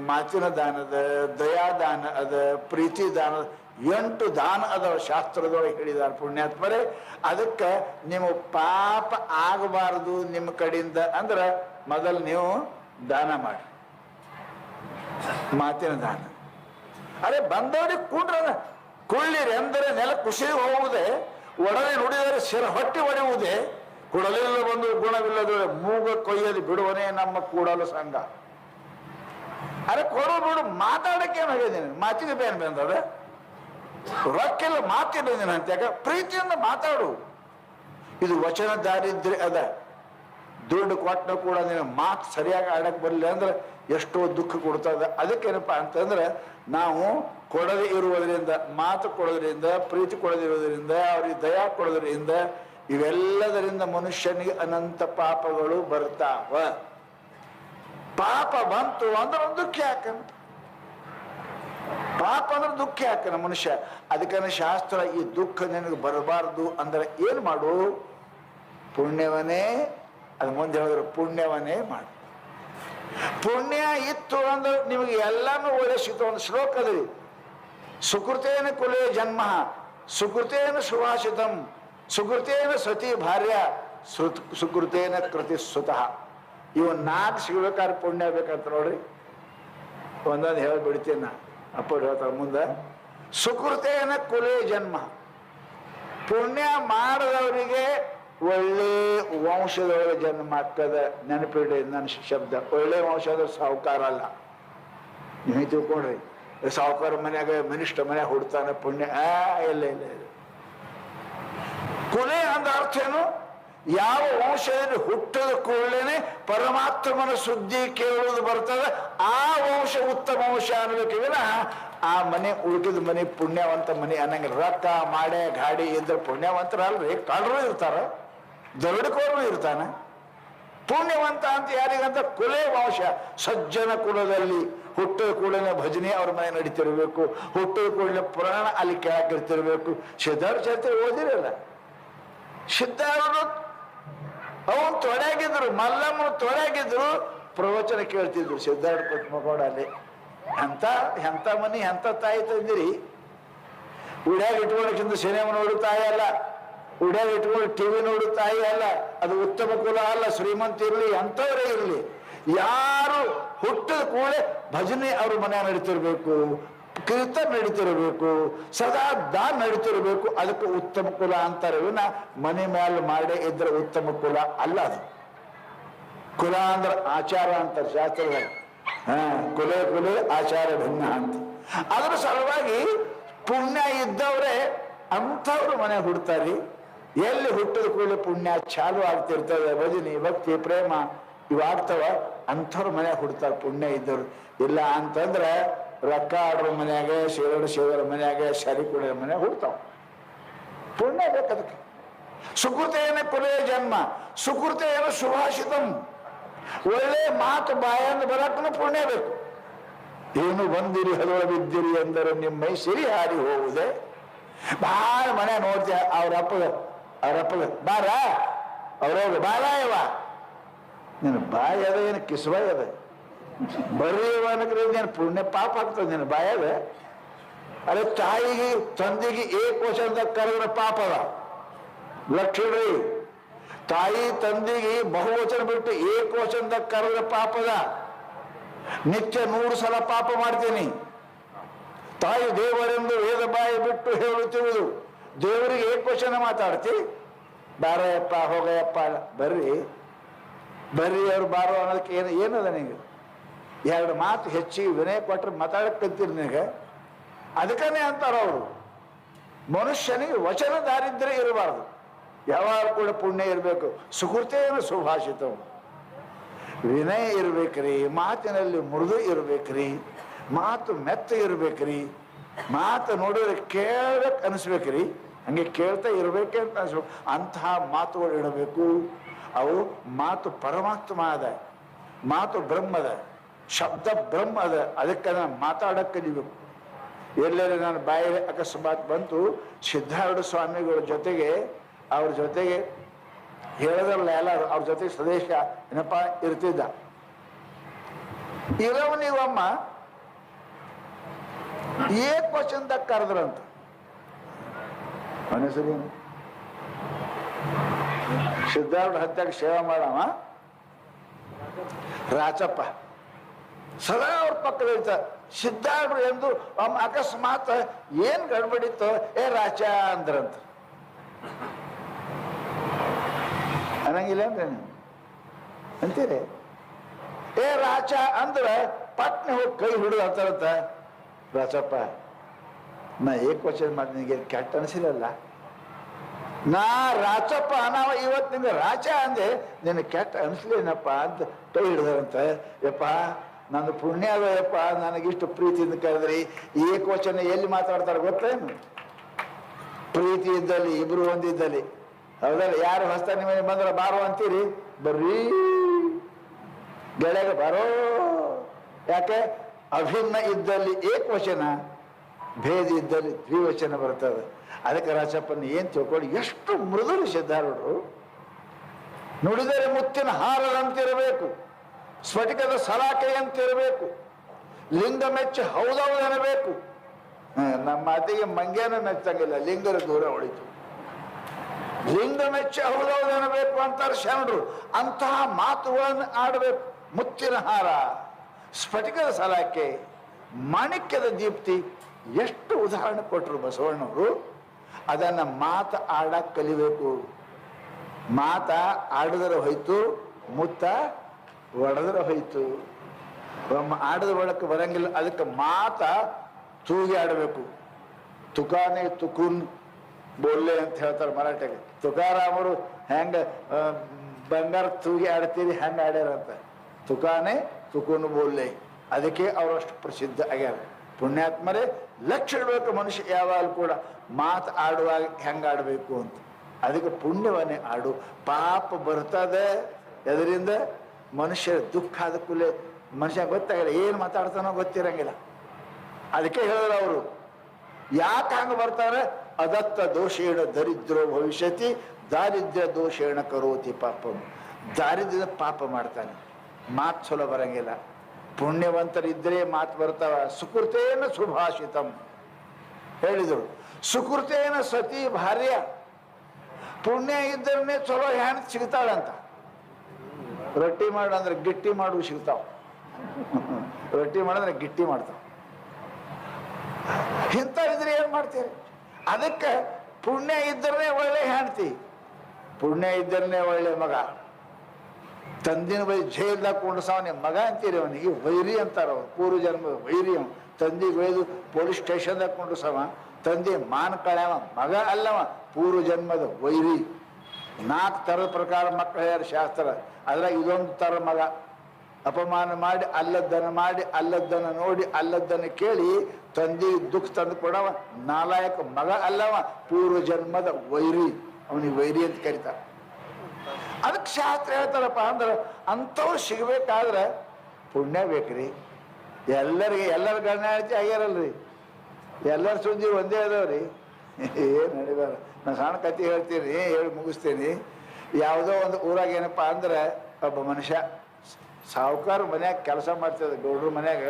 ಮಾತಿನ ದಾನದ ದಯಾದಾನ ಅದ, ಪ್ರೀತಿ ದಾನ ಎಂಟು ದಾನ ಅದಾವ ಶಾಸ್ತ್ರದೊಳಗೆ ಹೇಳಿದಾರೆ ಪುಣ್ಯಾತ್ಮರೇ. ಅದಕ್ಕೆ ನೀವು ಪಾಪ ಆಗಬಾರದು ನಿಮ್ಮ ಕಡೆಯಿಂದ ಅಂದ್ರೆ ಮೊದಲು ನೀವು ದಾನ ಮಾಡಿ. ಮಾತಿನ ದಾನ. ಅರೆ ಬಂದವರಿಗೆ ಕುಂಡ್ರ ಕುಳ್ಳಿರಿ ಅಂದರೆ ನೆಲ ಖುಷಿ ಹೋಗುವುದೇ, ಒಡನೆ ನುಡಿದರೆ ಶಿರ ಹೊಟ್ಟಿ ಒಡೆಯುವುದೇ, ಕುಡಲಿಲ್ಲ ಬಂದು ಗುಣವಿಲ್ಲದ ಮೂಗ ಕೊಯ್ಯಲಿ ಬಿಡುವನೇ ನಮ್ಮ ಕೂಡಲು ಸಂಘ. ಅರೆ ಕೊಡು ಬಿಡು, ಮಾತಾಡಕ್ಕೆ ಏನು ಹೇಳಿದ್ದೀನಿ ಮಾತಿಗೆ ಬೇನ್ ಬಂದದ ರೊಕ್ಕೆಲ್ಲ ಮಾತಿಲ್ಲ ನೀನು ಅಂತ ಪ್ರೀತಿಯಿಂದ ಮಾತಾಡು. ಇದು ವಚನ ದಾರಿದ್ರೆ ಅದ. ದುಡ್ಡು ಕೊಟ್ಟನು ಕೂಡ ನೀನು ಮಾತು ಸರಿಯಾಗಿ ಆಡಕ್ಕೆ ಬರಲಿಲ್ಲ ಅಂದ್ರೆ ಎಷ್ಟೋ ದುಃಖ ಕೊಡ್ತದೆ. ಅದಕ್ಕೇನಪ್ಪ ಅಂತಂದ್ರೆ ನಾವು ಕೊಡದೆ ಇರುವುದರಿಂದ, ಮಾತು ಕೊಡೋದ್ರಿಂದ, ಪ್ರೀತಿ ಕೊಡದಿರೋದ್ರಿಂದ ಅವ್ರಿಗೆ ದಯಾ ಕೊಡೋದ್ರಿಂದ ಇವೆಲ್ಲದರಿಂದ ಮನುಷ್ಯನಿಗೆ ಅನಂತ ಪಾಪಗಳು ಬರ್ತಾವ. ಪಾಪ ಬಂತು ಅಂದ್ರೆ ದುಃಖ ಯಾಕನ ಪಾಪ ಅಂದ್ರೆ ದುಃಖ ಯಾಕನ ಮನುಷ್ಯ? ಅದಕ್ಕನ ಶಾಸ್ತ್ರ ಈ ದುಃಖ ನಿನಗೆ ಬರಬಾರ್ದು ಅಂದ್ರೆ ಏನ್ ಮಾಡು? ಪುಣ್ಯವನ್ನೇ ಅದು ಮುಂದೆ ಹೇಳಿದ್ರು, ಪುಣ್ಯವನ್ನೇ ಮಾಡಿ. ಪುಣ್ಯ ಇತ್ತು ಅಂದ್ರೆ ನಿಮಗೆ ಎಲ್ಲಾನು ಒಳ್ಳೆ ಸಿಗ್ತು ಒಂದು ಶ್ಲೋಕ ಅದ್ರಿ ಸುಕೃತೇನ ಕುಲೇ ಜನ್ಮ, ಸುಕೃತೇನ ಸುಭಾಷಿತಂ ಸುಕೃತೇನ ಸತಿ ಭಾರ್ಯ ಸುಕೃತೇನ ಕೃತಿ ಸುತಃ. ಇವು ನಾಲ್ಕು ಸಿಗ್ಬೇಕಾದ್ರೆ ಪುಣ್ಯ ಬೇಕಂತ ನೋಡ್ರಿ ಒಂದೊಂದು ಹೇಳ್ಬಿಡ್ತೀನಿ ನಾ ಅಪ್ಪ ಹೇಳ್ತಾರೆ ಮುಂದೆ, ಸುಕೃತೇನ ಕುಲೇ ಜನ್ಮ. ಪುಣ್ಯ ಮಾಡದವರಿಗೆ ಒಳ್ಳೆ ವಂಶದೊಳಗೆ ಜನ್ಮ ಆಗ್ತದೆ ನೆನಪಿಡಿ ನನ್ನ ಶಬ್ದ. ಒಳ್ಳೆ ವಂಶದ ಸಾಹುಕಾರ ಅಲ್ಲ. ನೀವು ತಿಳ್ಕೊಂಡ್ರಿ. ಸಾಹುಕಾರ ಮನ್ಯಾಗ ಮನಿಷ್ಠ ಮನ್ಯಾಗ ಹುಡ್ತಾನೆ ಪುಣ್ಯ. ಆ, ಇಲ್ಲ ಇಲ್ಲ ಇಲ್ಲ. ಕೊಲೆ ಅಂದ ಅರ್ಥ ಏನು? ಯಾವ ವಂಶದಲ್ಲಿ ಹುಟ್ಟದ ಕೂಡಲೇನೆ ಪರಮಾತ್ಮನ ಸುದ್ದಿ ಕೇಳುವುದು ಬರ್ತದೆ. ಆ ವಂಶ ಉತ್ತಮ ವಂಶ ಅನ್ಬೇಕು. ವಿನ ಆ ಮನೆ ಉಳಿದ ಮನೆ ಪುಣ್ಯವಂತ ಮನೆ ಅನ್ನಂಗೆ ರೊಕ್ಕ, ಮಾಡೆ, ಗಾಡಿ ಇದ್ರೆ ಪುಣ್ಯವಂತರಲ್ರಿ. ಕಳ್ಳರು ಇರ್ತಾರ. ದರೋಡಿಕೋರು ಇರ್ತಾನೆ. ಪುಣ್ಯವಂತ ಅಂತ ಯಾರಿಗಂತ ಕುಲೇ ವಾಶ ಸಜ್ಜನ ಕುಲದಲ್ಲಿ ಹುಟ್ಟದ ಕೂಡಲೇ ಭಜನೆ ಅವ್ರ ಮನೆ ನಡೀತಿರ್ಬೇಕು. ಹುಟ್ಟದ ಕೂಡಲೇ ಪುರಾಣ ಅಲ್ಲಿ ಕೆಳಕಿರ್ತಿರ್ಬೇಕು ಸಿದ್ಧಾರ್ಥ ಚರಿತ್ರೆ ಓದಿರಲ್ಲ. ಸಿದ್ಧಾರ್ಥ ಅವನು ತೊಡಗಿದ್ರು, ಮಲ್ಲಮ್ಮನು ತೊಡಗಿದ್ರು, ಪ್ರವಚನ ಕೇಳ್ತಿದ್ರು ಸಿದ್ಧಾರ್ಥ ಪದ್ಮಗೌಡ ಅಲ್ಲಿ ಎಂತ ಎಂಥ ಮನಿ ಎಂಥ ತಾಯಿ ತಂದಿರಿ? ಉಡ್ಯಾಗ ಇಟ್ಕೊಳ್ಳೋಕ್ಕಿಂತ ಸಿನಿಮಾ ನೋಡು ತಾಯಿ ಅಲ್ಲ. ಉಡ್ಯಾಗ ಇಟ್ಕೊಂಡು ಟಿವಿ ನೋಡು ತಾಯಿ ಅಲ್ಲ, ಅದು ಉತ್ತಮ ಕುಲ ಅಲ್ಲ, ಶ್ರೀಮಂತ ಇರಲಿ, ಅಂಥವರೇ ಇರಲಿ. ಯಾರು ಹುಟ್ಟದ ಕೂಡಲೇ ಭಜನೆ ಅವ್ರ ಮನೆ ನಡೀತಿರ್ಬೇಕು, ಕೀರ್ತನ ನಡೀತಿರ್ಬೇಕು, ಸದಾ ದಾನ್ ನಡೀತಿರ್ಬೇಕು, ಅದಕ್ಕೆ ಉತ್ತಮ ಕುಲ ಅಂತಾರೆ. ವಿನ ಮನೆ ಮೇಲೆ ಮಾಡೇ ಇದ್ರೆ ಉತ್ತಮ ಕುಲ ಅಲ್ಲ ಅದು. ಕುಲ ಅಂದ್ರೆ ಆಚಾರ ಅಂತ ಶಾಸ್ತ್ರದಾಗ ಹಾ, ಕುಲೆ ಕುಲೆ, ಆಚಾರ ಭಿನ್ನ ಅಂತ. ಅದರ ಸಲುವಾಗಿ ಪುಣ್ಯ ಇದ್ದವ್ರೆ ಅಂಥವ್ರು ಮನೆ ಹುಡ್ತಾರಿ. ಎಲ್ಲಿ ಹುಟ್ಟಿದ ಕೂಡಲೇ ಪುಣ್ಯ ಚಾಲು ಆಗ್ತಿರ್ತದೆ ಭಜನೆ, ಭಕ್ತಿ, ಪ್ರೇಮ ಇವಾಗ್ತವ ಅಂಥವ್ರ ಮನೆ ಹುಡ್ತಾರೆ ಪುಣ್ಯ ಇದ್ದವ್ರು. ಇಲ್ಲ ಅಂತಂದ್ರೆ ರೊಕ್ಕ ಆಡ್ರ ಮನ್ಯಾಗ ಶಿವರ ಶಿವರ ಮನ್ಯಾಗ, ಶರಿ ಕುಡಿಯೋ ಮನ್ಯಾಗ ಹುಡ್ತಾವ. ಪುಣ್ಯ ಬೇಕದಕ್ಕೆ ಸುಕೃತೇನ ಕೊನೆಯ ಜನ್ಮ, ಸುಕೃತೇನ ಸುಭಾಷಿತಂ. ಒಳ್ಳೆ ಮಾತು ಬಾಯಂದ ಬರಕ್ಕೂ ಪುಣ್ಯ ಬೇಕು. ಏನು ಬಂದಿರಿ ಹದೊಳ ಬಿದ್ದಿರಿ ಅಂದರೆ ನಿಮ್ಮ ಮೈ ಸಿರಿ ಹಾರಿ ಹೋಗುದೆ. ಭಾಳ ಮನೆ ನೋಡ್ತೀಯ ಅವ್ರ ಅಪ್ಪಗ. ಅವ್ರ ಅಪ್ಪಗ ಬಾರ ಅವ್ರವ್ರು ಬಾರ ನಿನ್ನ ಬಾಯಿ ಅದ ಏನು ಕಿಸ್ಬಾಯಿ ಅದ. ಬರೀವ ಅನ್ನಕ್ರೆ ನೀನು ಪುಣ್ಯ ಪಾಪ ಆಗ್ತದೆ, ನಿನ್ನ ಬಾಯಿ ಅದ. ಅದೇ ತಾಯಿಗೆ, ತಂದೆಗೆ ಏಕ್ ಅಂತ ಕರೆದ್ರೆ ಪಾಪ ಅದ. ಲಕ್ಷ್ಮಿ ತಾಯಿ, ತಂದೆಗೆ ಬಹುವಚನ ಬಿಟ್ಟು ಏಕ ಕರೆದ ಕರೆದ್ರೆ ಪಾಪದ ನಿತ್ಯ ನೂರು ಸಲ ಪಾಪ ಮಾಡ್ತೀನಿ. ತಾಯಿ ದೇವರೆಂದು ವೇದ ಬಾಯಿ ಬಿಟ್ಟು ಹೇಳುತ್ತಿರುವುದು. ದೇವರಿಗೆ ಏಕವಚನ ಮಾತಾಡ್ತಿ? ಹೋಗಯಪ್ಪ ಅಲ್ಲ ಬರ್ರಿ. ಬರ್ರಿ ಅವ್ರು ಬಾರೋ ಅನ್ನೋದಕ್ಕೆ ಏನು, ಏನದ ನಿನಗೆ ಎರಡು ಮಾತು ಹೆಚ್ಚಿಗೆ ವಿನಯ ಕೊಟ್ಟರೆ ಮಾತಾಡಕ್ಕೆ ಕಲ್ತೀರಿ ನಿನಗೆ. ಅದಕ್ಕನೇ ಅಂತಾರ ಅವರು. ಮನುಷ್ಯನಿಗೆ ವಚನ ದಾರಿದ್ರ್ಯ ಇರಬಾರ್ದು. ಯಾವಾಗ ಕೂಡ ಪುಣ್ಯ ಇರಬೇಕು. ಸುಕೃತೇನ ಸುಭಾಷಿತ ವಿನಯ ಇರ್ಬೇಕ್ರಿ, ಮಾತಿನಲ್ಲಿ ಮೃದು ಇರ್ಬೇಕ್ರಿ, ಮಾತು ಮೆತ್ತ ಇರ್ಬೇಕ್ರಿ, ಮಾತು ನೋಡಿದ್ರೆ ಕೇಳಕ್ ಅನಿಸ್ಬೇಕ್ರಿ. ಹಂಗೆ ಕೇಳ್ತಾ ಇರಬೇಕೆ ಅಂತ ಅನ್ಸ್ಬೇಕು ಅಂತಹ ಮಾತುಗಳು ಇಡಬೇಕು ಅವು ಮಾತು ಪರಮಾತ್ಮ ಅದ, ಮಾತು ಬ್ರಹ್ಮದ ಶಬ್ದ ಬ್ರಹ್ಮ ಅದ. ಅದಕ್ಕೆ ನಾನು ಮಾತಾಡಕ್ಕೆ ನೀವು. ಎಲ್ಲೆಲ್ಲ ನಾನು ಬಾಯಿ ಅಕಸ್ಮಾತ್ ಬಂತು, ಸಿದ್ಧಾರೂಢ ಸ್ವಾಮಿಗಳ ಜೊತೆಗೆ, ಅವ್ರ ಜೊತೆಗೆ ಹೇಳಿದ್ರಲ್ಲ ಎಲ್ಲರೂ, ಅವ್ರ ಜೊತೆಗೆ ಸ್ವದೇಶ ಏನಪ್ಪ ಇರ್ತಿದ್ದ. ಇರವ ನೀವಮ್ಮ. ಏಕ್ ವಚನದಾಗ ಕರೆದ್ರಂತ ಅವನ ಸಿದ್ಧಾರ್ಥ ಹತ್ಯಾಗ ಸೇವೆ ಮಾಡವ? ರಾಚಪ್ಪ ಸದಾ ಅವ್ರ ಪಕ್ಕದ ಸಿದ್ಧಾರ್ಥ ಎಂದು ಅಕಸ್ಮಾತ್ ಏನ್ ಗಡ್ಬಡಿತ್ತು, ಏ ರಾಚ ಅಂದ್ರಂತ. ಅನ್ನಂಗಿಲ್ಲ ಅಂದ್ರೆ ಅಂತೀರಿ? ಏ ರಾಚ ಅಂದ್ರೆ ಪಟ್ನೆ ಹೋಗಿ ಕೈ ಹಿಡಿದು ಅಂತಾರಂತ. ರಾಚಪ್ಪ ನಾ ಏಕ್ ವಚನ ಮಾಡಿ ನಿನಗೆ ಕೆಟ್ಟ ಅನಿಸಿಲ್ಲಲ್ಲ ನಾ ರಾಚಪ್ಪ ನಾವು ಇವತ್ತು ನಿಂಗೆ ರಾಚ ಅಂದೆ, ನಿನ್ನ ಕೆಟ್ಟ ಅನಿಸ್ಲೇನಪ್ಪ ಅಂತ ಕೈ ಹಿಡ್ದಾರಂತ. ಯಪ್ಪ ನನ್ನ ಪುಣ್ಯ ಅದಯಪ್ಪ ನನಗಿಷ್ಟು ಪ್ರೀತಿಯಿಂದ ಕರೆದ್ರಿ. ಏಕವಚನ ಎಲ್ಲಿ ಮಾತಾಡ್ತಾರೆ ಗೊತ್ತೇನು ಪ್ರೀತಿ ಇದ್ದಲ್ಲಿ, ಇಬ್ರು ಒಂದಿದ್ದಲ್ಲಿ ಹೌದಲ್ಲ, ಯಾರು ಹೊಸ್ತ ನಿಮ್ಮ ಮನೆಗೆ ಬಂದ್ರೆ ಬಾರೋ ಅಂತೀರಿ? ಬರ್ರೀ. ಗೆಳೆಯ ಬಾರೋ. ಯಾಕೆ? ಅಭಿನ್ನ ಇದ್ದಲ್ಲಿ ಏಕವಚನ. ಭೇದ ಇದ್ದಲ್ಲಿ ದ್ವಿವಚನ ಬರ್ತದೆ. ಅದಕ್ಕೆ ರಾಜಪ್ಪನ ಏನು ತಿಳ್ಕೊಳ್ಳಿ, ಎಷ್ಟು ಮೃದುರು ಸಿದ್ಧಾರೂಢರು ನುಡಿದರೆ ಮುತ್ತಿನ ಹಾರದಂತಿರಬೇಕು, ಸ್ಫಟಿಕದ ಸಲಾಕೆಯಂತಿರಬೇಕು, ಲಿಂಗ ಮೆಚ್ಚು ಹೌದೌದೆನಬೇಕು ನಮ್ಮ ಅತಿಗೆ ಮಂಗ್ಯಾನ ಮೆಚ್ಚಂಗಿಲ್ಲ ಲಿಂಗರ ದೂರ ಉಳಿತು. ಲಿಂಗ ಮೆಚ್ಚಿ ಹೌದೌದೆನಬೇಕು ಅಂತಾರೆ ಶರಣರು. ಅಂತಹ ಮಾತುಗಳನ್ನು ಆಡಬೇಕು. ಮುತ್ತಿನ ಹಾರ, ಸ್ಫಟಿಕದ ಸಲಾಕೆ, ಮಾಣಿಕ್ಯದ ದೀಪ್ತಿ ಎಷ್ಟು ಉದಾಹರಣೆ ಕೊಟ್ಟರು ಬಸವಣ್ಣವರು? ಅದನ್ನ ಮಾತ ಆಡಕ್ಕೆ ಕಲಿಬೇಕು. ಮಾತ ಆಡಿದ್ರೆ ಹೋಯ್ತು, ಮುತ್ತ ಒಡೆದ್ರೆ ಹೋಯ್ತು. ಆಡದ ಒಳಕ್ಕೆ ಬರಂಗಿಲ್ಲ, ಅದಕ್ಕೆ ಮಾತ ತೂಗಿ ಆಡಬೇಕು. ತುಕಾನೆ ತುಕುನ್ ಬೋಲ್ಲೆ ಅಂತ ಹೇಳ್ತಾರೆ ಮರಾಠಿಗೆ ತುಕಾರಾಮರು ಹೆಂಗ ಬಂಗಾರ ತೂಗಿ ಆಡ್ತೀರಿ, ಹೆಂಗ ಆಡ್ಯಾರಂತ ತುಕಾನೆ ತುಕುನ್ ಬೋಲ್ಲೆ. ಅದಕ್ಕೆ ಅವರಷ್ಟು ಪ್ರಸಿದ್ಧ ಆಗ್ಯಾರ. ಪುಣ್ಯಾತ್ಮರೇ ಲಕ್ಷ ಇಡಬೇಕು ಮನುಷ್ಯ ಯಾವಾಗಲೂ ಕೂಡ ಮಾತು ಆಡುವಾಗ ಹೆಂಗಾಡಬೇಕು ಅಂತ. ಅದಕ್ಕೆ ಪುಣ್ಯವನ್ನೇ ಆಡು. ಪಾಪ ಬರ್ತದೆ. ಎದರಿಂದ ಮನುಷ್ಯ ದುಃಖ ಆದ ಕೂಲೆ ಮನುಷ್ಯ ಗೊತ್ತಾಗಿಲ್ಲ ಏನು ಮಾತಾಡ್ತಾನೋ ಗೊತ್ತಿರಂಗಿಲ್ಲ. ಅದಕ್ಕೆ ಹೇಳಿದ್ರು ಅವರು, ಯಾಕೆ ಹಂಗ ಬರ್ತಾರೆ? ಅದತ್ತ ದೋಷೇಣ ದರಿದ್ರೋ ಭವಿಷ್ಯತಿ, ದಾರಿದ್ರ್ಯ ದೋಷೇಣ ಕರೋತಿ ಪಾಪ. ದಾರಿದ್ರ್ಯದ ಪಾಪ ಮಾಡ್ತಾನೆ. ಮಾತು ಚಲೋ ಬರಂಗಿಲ್ಲ. ಪುಣ್ಯವಂತರಿದ್ರೆ ಮಾತು ಬರ್ತಾವ ಸುಕೃತೇನ ಸುಭಾಷಿತಂ. ಹೇಳಿದರು. ಸುಕೃತೇನ ಸತಿ ಭಾರ್ಯ. ಪುಣ್ಯ ಇದ್ದರೇ ಚಲೋ ಹೆಣ್ ಸಿಗ್ತಾಳಂತ. ರೊಟ್ಟಿ ಮಾಡು ಅಂದ್ರೆ ಗಿಟ್ಟಿ ಮಾಡು ಸಿಗ್ತಾವ. ರೊಟ್ಟಿ ಮಾಡಂದ್ರೆ ಗಿಟ್ಟಿ ಮಾಡ್ತಾವ. ಇಂಥ ಇದ್ರೆ ಏನ್ ಮಾಡ್ತೀರಿ? ಅದಕ್ಕೆ ಪುಣ್ಯ ಇದ್ದರನೇ ಒಳ್ಳೆ ಹೆಂಡತಿ ಪುಣ್ಯ ಇದ್ದರನೇ ಒಳ್ಳೆ ಮಗ. ತಂದಿನ ಬೈ ಜೈಲ್ದಾಗ ಕುಂಡ್ರಸಾವ ನಿಮ್ಮ ಮಗ ಅಂತೀರಿ ಅವನಿಗೆ ವೈರಿ ಅಂತಾರ ಅವ್ರು ಪೂರ್ವ ಜನ್ಮದ ವೈರಿ ಅವನು. ತಂದಿಗೆ ಒಯ್ದು ಪೊಲೀಸ್ ಸ್ಟೇಷನ್ದಾಗ ಕುಂಡ್ರಸವ ತಂದೆ ಮಾನ್ ಕಳ್ಯಾವ ಮಗ ಅಲ್ಲವ ಪೂರ್ವ ಜನ್ಮದ ವೈರಿ. ನಾಲ್ಕು ಥರದ ಪ್ರಕಾರ ಮಕ್ಕಳು ಹೇಳ್ಯಾರ ಶಾಸ್ತ್ರ. ಅದ್ರಾಗ ಇದೊಂದು ಥರ ಮಗ. ಅಪಮಾನ ಮಾಡಿ ಅಲ್ಲದ್ದನ್ನು ಮಾಡಿ ಅಲ್ಲದ್ದನ್ನು ನೋಡಿ ಅಲ್ಲದ್ದನ್ನು ಕೇಳಿ ತಂದೆ ದುಃಖ ತಂದು ಕೊಡವ ನಾಲಾಯಕ ಮಗ ಅಲ್ಲವ ಪೂರ್ವ ಜನ್ಮದ ವೈರಿ. ಅವನಿಗೆ ವೈರಿ ಅಂತ ಕರೀತಾರೆ. ಅದಕ್ಕೆ ಶಾಸ್ತ್ರ ಹೇಳ್ತಾರಪ್ಪ ಅಂದ್ರೆ ಅಂಥವ್ರು ಸಿಗ್ಬೇಕಾದ್ರೆ ಪುಣ್ಯ ಬೇಕ್ರಿ. ಎಲ್ಲರಿಗೆ ಎಲ್ಲರ ಗಣಾಳಿಕೆ ಆಗ್ಯಾರಲ್ರಿ ಎಲ್ಲರ ಸುದ್ದಿ ಒಂದೇ ಅದಾವ್ರಿ. ಏನು ನಡಿದಾರ ನಾ ಸಣ್ಣ ಕತೆ ಹೇಳ್ತೀನಿ, ಹೇಳಿ ಮುಗಿಸ್ತೀನಿ. ಯಾವುದೋ ಒಂದು ಊರಾಗ ಏನಪ್ಪ ಅಂದ್ರೆ ಒಬ್ಬ ಮನುಷ್ಯ ಸಾವುಕಾರ ಮನ್ಯಾಗ ಕೆಲಸ ಮಾಡ್ತಿದ್ದ ಗೌಡ್ರ ಮನ್ಯಾಗ.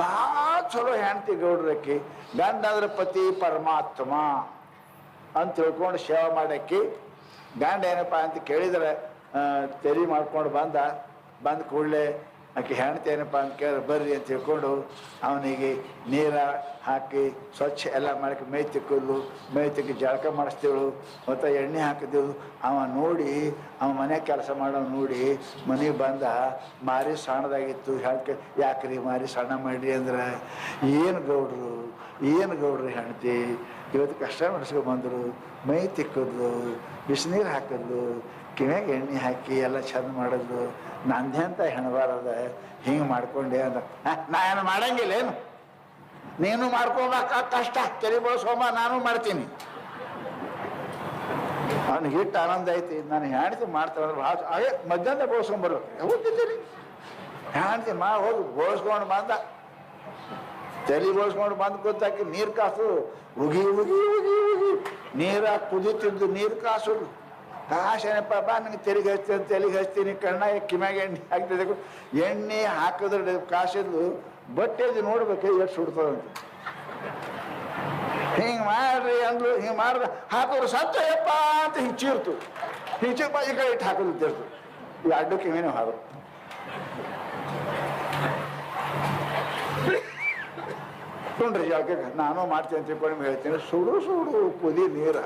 ಭಾಳ ಚಲೋ ಹೆಣ್ತಿ ಗೌಡ್ರಕ್ಕಿ ಗಂಡ ಅಂದ್ರೆ ಪತಿ ಪರಮಾತ್ಮ ಅಂತ ತಿಳ್ಕೊಂಡು ಸೇವೆ ಮಾಡಕ್ಕೆ ಗಂಡ ಏನಪ್ಪ ಅಂತ ಕೇಳಿದ್ರೆ ತೆರಿ ಮಾಡ್ಕೊಂಡು ಬಂದ ಬಂದ ಕೂಡಲೇ ಆಕೆ ಹೆಣ್ತಿ ಏನಪ್ಪ ಅಂತ ಕೇಳಿದ್ರೆ, ಬರ್ರಿ ಅಂತ ತಿಳ್ಕೊಂಡು ಅವನಿಗೆ ನೀರ ಹಾಕಿ ಸ್ವಚ್ಛ ಎಲ್ಲ ಮಾಡಕ್ಕೆ ಮೈ ತಿಕ್ಕಿದ್ಲು ಮೈ ತಿಕ್ಕಿ ಜಳಕ ಮಾಡಿಸ್ತೇಳು ಮತ್ತು ಎಣ್ಣೆ ಹಾಕಿದೆವು ಅವ ನೋಡಿ, ಅವ ಮನೆ ಕೆಲಸ ಮಾಡೋ ನೋಡಿ ಮನೆಗೆ ಬಂದ ಮಾರಿ ಸಣ್ಣದಾಗಿತ್ತು. ಹೇಳ್ಕೆ ಯಾಕ್ರಿ ಮಾರಿ ಸಣ್ಣ ಮಾಡ್ರಿ ಅಂದ್ರೆ? ಏನು ಗೌಡ್ರು ಏನು ಗೌಡ್ರು ಹೆಣ್ತಿ ಇವತ್ತು ಕಷ್ಟ ಬಂದರು ಮೈ ತಿಕ್ಕಿದ್ಲು, ಬಿಸಿನೀರು ಹಾಕಿದ್ಲು ಕಿವ್ಯಾಗ ಎಣ್ಣೆ ಹಾಕಿ ಎಲ್ಲ ಚಂದ ಮಾಡಿದ್ಲು. ನಂದೇ ಅಂತ ಹೆಣ್ಬಾರದ ಹಿಂಗೆ ಮಾಡ್ಕೊಂಡೆ ಅಂತ "ಹ, ನಾ ಏನು ಮಾಡಂಗಿಲ್ಲ ಏನು? ನೀನು ಮಾಡ್ಕೋಬೇಕ ಕಷ್ಟ? ತಲೆ ಬಳಸೋಮ ನಾನು ಮಾಡ್ತೀನಿ. ಅವ್ನಿಗೆ ಹಿಟ್ಟು ಆನಂದ ಐತಿ ನಾನು ಹೆಣ್ತಿ ಅಂದ್ರೆ ಭಾಳ ಅದೇ ಮಧ್ಯಾಹ್ನ ಬಳಸ್ಕೊಂಡ್ಬರ್ಬೇಕು. ಹೋಗಿದ್ದೀರಿ ಹೆಣ್ತಿ ಮಾ ಹೋಗಿ ಬಳಸ್ಕೊಂಡು ಬಂದ. ತಲೆ ಬಳಸ್ಕೊಂಡು ಬಂದು ಗೊತ್ತಾಕಿ ನೀರು ಕಾಸು ಉಗಿ ಉಗಿ ಉಗಿ ಉಗಿ. ನೀರ ಕುದಿತಿದ್ದು ನೀರು ಕಾಸು. ಕಾಶೇನಪ್ಪ ಬಾ, ನನಗೆ ತೆಲಿಗೆ ಹಚ್ತೀನಿ ತೆಲಿಗೆ ಹಚ್ತೀನಿ ಕಣ್ಣ ಕಿಮ್ಯಾಗ ಎಣ್ಣೆ ಹಾಕ್ತಿದ್ದೆ. ಎಣ್ಣೆ ಹಾಕಿದ್ರೆ ಕಾಸಿದ್ದು ಬಟ್ಟೆದು ನೋಡ್ಬೇಕು ಎಷ್ಟು ಸುಡ್ತದಂತ. ಹಿಂಗೆ ಮಾಡ್ರಿ ಅಂದ್ರು ಹಿಂಗೆ ಮಾಡಿದ್ರೆ ಹಾಕೋರು ಸತ್ತಯ್ಯಪ್ಪ ಅಂತ ಹಿಂಗೆ ಚೀರ್ತು. ಹಿಂಗೆ ಈ ಕಡೆ ಇಟ್ಟು ಹಾಕೋದು ತಿರ್ತು ಈ ಅಡ್ಡಕ್ಕೆ ಇವೇನು ಹಾಡು ನೋಡ್ರಿ, ಯಾಕೆ, ನಾನು ಮಾಡ್ತೀನಿ ಅಂತ ಹೇಳ್ತೀನಿ. ಸುಡು ಸುಡು, ಕುದಿ ನೀರ.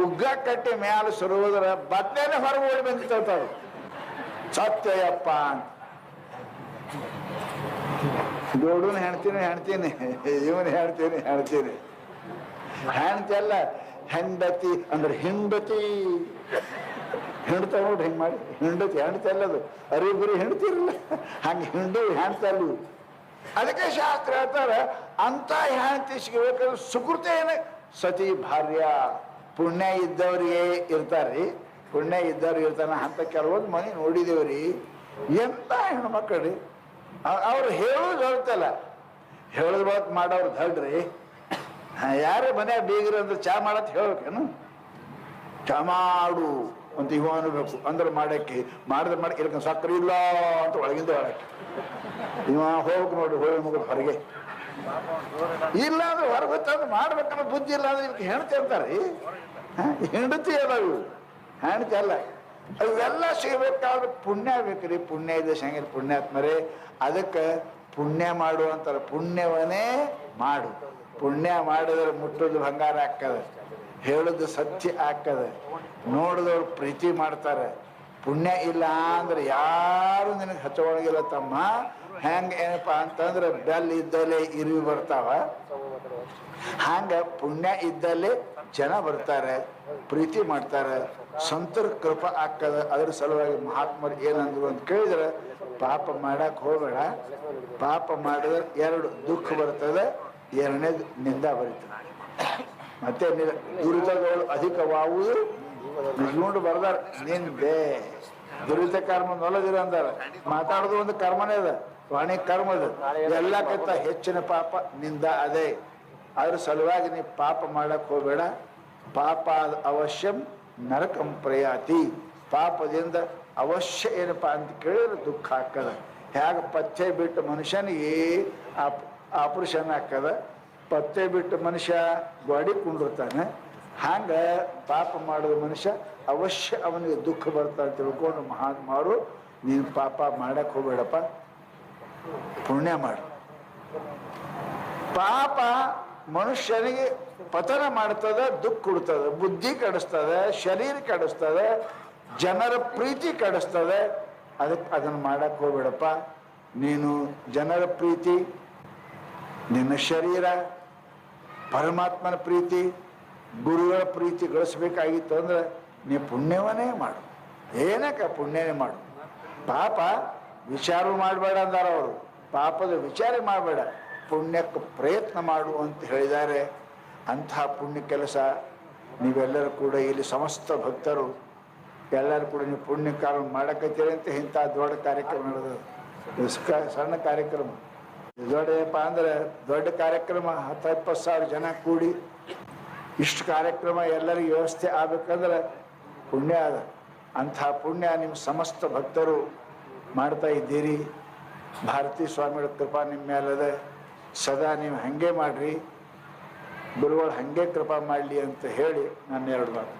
ಉಗ್ಗ ಕಟ್ಟಿ ಮ್ಯಾಲ ಸುರುವುದರ ಬದ್ನೇನೆ ಹೊರಗೆ ಓಡಿ ಕೇಳ್ತಾಳು ಸತ್ಯಯಪ್ಪ ಅಂತ. ದೊಡ್ಡನ ಹೆಣ್ತೀನಿ ಹೆಣ್ತೀನಿ ಇವನ್ ಹೇಳ್ತೀನಿ ಹೇಳ್ತೀನಿ ಹೆಣ್ತಿ ಅಲ್ಲ ಹೆಂಡತಿ ಅಂದ್ರೆ ಹಿಂಡತಿ. ಹಿಂಡ್ತಾವ ನೋಡ್ರಿ ಹಿಂಗ್ ಮಾಡಿ, ಹಿಂಡತಿ, ಹೆಂಡತಿ ಅಲ್ಲದು. ಅರಿಬರಿ ಹೆಣ್ತಿರಲ್ಲ ಹಂಗೆ ಹಿಂಡು ಹೆಣ್ತಲ್ಲಿ ಅದಕ್ಕೆ ಶಾಸ್ತ್ರ ಹೇಳ್ತಾರೆ ಅಂತ ಹೆಣ್ತಿ ಸಿಗಬೇಕಾದ್ರೆ ಸುಕೃತ ಏನೇ ಸತಿ ಭಾರ್ಯ. ಪುಣ್ಯ ಇದ್ದವ್ರಿಗೆ ಇರ್ತಾರ್ರಿ. ಪುಣ್ಯ ಇದ್ದವ್ರು ಇರ್ತಾನ ಅಂತ ಕೆಲವೊಂದು ಮನೆ ನೋಡಿದೇವ್ರಿ. ಎಂತ ಹೆಣ್ಮಕ್ಳ್ರಿ? ಅವ್ರು ಹೇಳೋದು ಹೇಳ್ತಲ್ಲ. ಹೇಳೋದ್ ಮಾಡೋರು ದಡ್ರಿ. ಯಾರು ಮನೆ ಬೀಗ್ರಿ ಅಂದ್ರೆ ಚಾ ಮಾಡತ್ ಹೇಳ್ಬೇಕೇನು? ಚಾ ಮಾಡು ಅಂತ ಇವ ಅನ್ಬೇಕು. ಅಂದ್ರೆ ಮಾಡಕ್ಕೆ ಮಾಡಿದ್ರೆ ಮಾಡಕ್ಕೆ ಸಕ್ಕರೆ ಇಲ್ಲ ಅಂತ ಒಳಗಿಂದ ಹೇಳಕ್ಕೆ. ಇವ ಹೋಗ್ಬೇಕು ನೋಡಿ ಹೋಗಿ ಮುಗಿದು ಹೊರಗೆ. ಇಲ್ಲ ಅಂದ್ರೆ ಹೊರಗೆ ತಂದು ಮಾಡ್ಬೇಕನ್ನೋ ಬುದ್ಧಿ ಇಲ್ಲ ಅಂದ್ರೆ ಇದಕ್ಕೆ ಹೆಣ್ತಿ ಅಂತಾರೆ. ಹೆಂಡತಿ ಇವು. ಹೆಣತಿ ಅಲ್ಲ. ಅವೆಲ್ಲ ಸಿಗಬೇಕಾದ್ರೆ ಪುಣ್ಯ ಬೇಕ್ರಿ ಪುಣ್ಯ ಇದೆ ಸಂಗೀತ ಪುಣ್ಯಾತ್ಮರೇ. ಅದಕ್ಕೆ ಪುಣ್ಯ ಮಾಡು ಅಂತಾರೆ. ಪುಣ್ಯವನ್ನೇ ಮಾಡು. ಪುಣ್ಯ ಮಾಡಿದ್ರೆ ಮುಟ್ಟೋದು ಬಂಗಾರ ಹಾಕದ ಹೇಳುದು ಸತ್ಯ ಹಾಕದ ನೋಡಿದವ್ರು ಪ್ರೀತಿ ಮಾಡ್ತಾರೆ. ಪುಣ್ಯ ಇಲ್ಲ ಅಂದ್ರೆ ಯಾರು ನಿನಗೆ ಹಚ್ಚೊಳಗಿಲ್ಲ ತಮ್ಮ. ಹೆಂಗ ಏನಪ್ಪ ಅಂತಂದ್ರೆ ಬೆಲ್ ಇದ್ದಲ್ಲೇ ಇರುವಿ ಬರ್ತಾವ. ಹಂಗ ಪುಣ್ಯ ಇದ್ದಲ್ಲೇ ಜನ ಬರ್ತಾರೆ, ಪ್ರೀತಿ ಮಾಡ್ತಾರೆ, ಸಂತರ ಕೃಪ ಆಗ್ತದ. ಅದ್ರ ಸಲುವಾಗಿ ಮಹಾತ್ಮರು ಏನಂದ್ರು ಅಂತ ಕೇಳಿದ್ರೆ, ಪಾಪ ಮಾಡಕ್ ಹೋಗಬೇಡ. ಪಾಪ ಮಾಡಿದ್ರೆ ಎರಡು ದುಃಖ ಬರ್ತದೆ, ಎರಡನೇದು ನಿಂದ ಬರೀತದೆ. ಮತ್ತೆ ದುರಿತಗಳು ಅಧಿಕವಾಗುವುದು. ನಿಲ್ಕೊಂಡು ಬರ್ದಾರ, ನಿಂದೆ. ದುರಿತ ಕರ್ಮ ನೊಲದಿರ ಅಂದಾರ. ಮಾತಾಡೋದು ಒಂದು ಕರ್ಮನೇ ಅದ. ವಾಣಿ ಕರ್ಮದ ಎಲ್ಲಕ್ಕಿಂತ ಹೆಚ್ಚಿನ ಪಾಪ ನಿಂದ ಅದೇ. ಅದ್ರ ಸಲುವಾಗಿ ನೀ ಪಾಪ ಮಾಡಕ್ ಹೋಗ್ಬೇಡ. ಪಾಪ ಅವಶ್ಯಂ ನರಕಂ ಪ್ರಯಾತಿ. ಪಾಪದಿಂದ ಅವಶ್ಯ ಏನಪ್ಪ ಅಂತ ಕೇಳಿದ್ರೆ ದುಃಖ ಹಾಕದ ಹೇಗೆ ಪಥ್ಯ ಬಿಟ್ಟು ಮನುಷ್ಯನಿಗೆ ಆಪ್ ಆಪರೇಷನ್ ಹಾಕದ ಪತ್ತೆ ಬಿಟ್ಟು ಮನುಷ್ಯ ಗಾಡಿ ಕುಂಡಿರ್ತಾನೆ. ಹಂಗ ಪಾಪ ಮಾಡಿದ ಮನುಷ್ಯ ಅವಶ್ಯ ಅವನಿಗೆ ದುಃಖ ಬರ್ತಾನೆ ತಿಳ್ಕೊಂಡು ಮಹಾತ್ಮಾರು, ನೀನು ಪಾಪ ಮಾಡಕ್ ಹೋಗ್ಬೇಡಪ್ಪ. ಪುಣ್ಯ ಮಾಡು. ಪಾಪ ಮನುಷ್ಯನಿಗೆ ಪತನ ಮಾಡ್ತದೆ, ದುಃಖ ಕೊಡ್ತದೆ, ಬುದ್ಧಿ ಕೆಡಿಸ್ತದೆ, ಶರೀರ ಕೆಡಿಸ್ತದೆ, ಜನರ ಪ್ರೀತಿ ಕೆಡಿಸ್ತದೆ. ಅದಕ್ಕೆ ಅದನ್ನು ಮಾಡಕ್ಕೆ ಹೋಗ್ಬೇಡಪ್ಪ. ನೀನು ಜನರ ಪ್ರೀತಿ, ನಿನ್ನ ಶರೀರ, ಪರಮಾತ್ಮನ ಪ್ರೀತಿ, ಗುರುಗಳ ಪ್ರೀತಿ ಗಳಿಸ್ಬೇಕಾಗಿತ್ತು ಅಂದ್ರೆ ನೀ ಪುಣ್ಯವನ್ನೇ ಮಾಡು. ಏನಕ್ಕ ಪುಣ್ಯನೇ ಮಾಡು? ಪಾಪ ವಿಚಾರ ಮಾಡಬೇಡ ಅಂದಾರ ಅವರು. ಪಾಪದ ವಿಚಾರ ಮಾಡಬೇಡ. ಪುಣ್ಯಕ್ಕೆ ಪ್ರಯತ್ನ ಮಾಡು ಅಂತ ಹೇಳಿದ್ದಾರೆ. ಅಂತಹ ಪುಣ್ಯ ಕೆಲಸ ನೀವೆಲ್ಲರೂ ಕೂಡ ಇಲ್ಲಿ ಸಮಸ್ತ ಭಕ್ತರು. ಎಲ್ಲರೂ ಕೂಡ ನೀವು ಪುಣ್ಯ ಕಾರ್ಯ ಮಾಡಕತ್ತೀರಿ ಅಂತ ಇಂಥ ದೊಡ್ಡ ಕಾರ್ಯಕ್ರಮ ನಡೆದ ಇದು ಸಣ್ಣ ಕಾರ್ಯಕ್ರಮ. ದೊಡ್ಡ ದೊಡ್ಡಪ್ಪ ಅಂದರೆ ದೊಡ್ಡ ಕಾರ್ಯಕ್ರಮ, ಹತ್ತು, ಇಪ್ಪತ್ತು ಸಾವಿರ ಜನ ಕೂಡಿ ಇಷ್ಟು ಕಾರ್ಯಕ್ರಮ ಎಲ್ಲರಿಗೂ ವ್ಯವಸ್ಥೆ ಆಗಬೇಕಂದ್ರೆ ಪುಣ್ಯ ಅದ. ಅಂಥ ಪುಣ್ಯ ನಿಮ್ಮ ಸಮಸ್ತ ಭಕ್ತರು ಮಾಡ್ತಾ ಇದ್ದೀರಿ. ಭಾರತೀ ಸ್ವಾಮಿಗಳ ಕೃಪಾ ನಿಮ್ಮ ಮೇಲದ ಸದಾ ನೀವು ಹಾಗೆ ಮಾಡ್ರಿ. ಗುರುಗಳು ಹಾಗೆ ಕೃಪಾ ಮಾಡಲಿ ಅಂತ ಹೇಳಿ ನಾನು ಎರಡು ಮಾತು.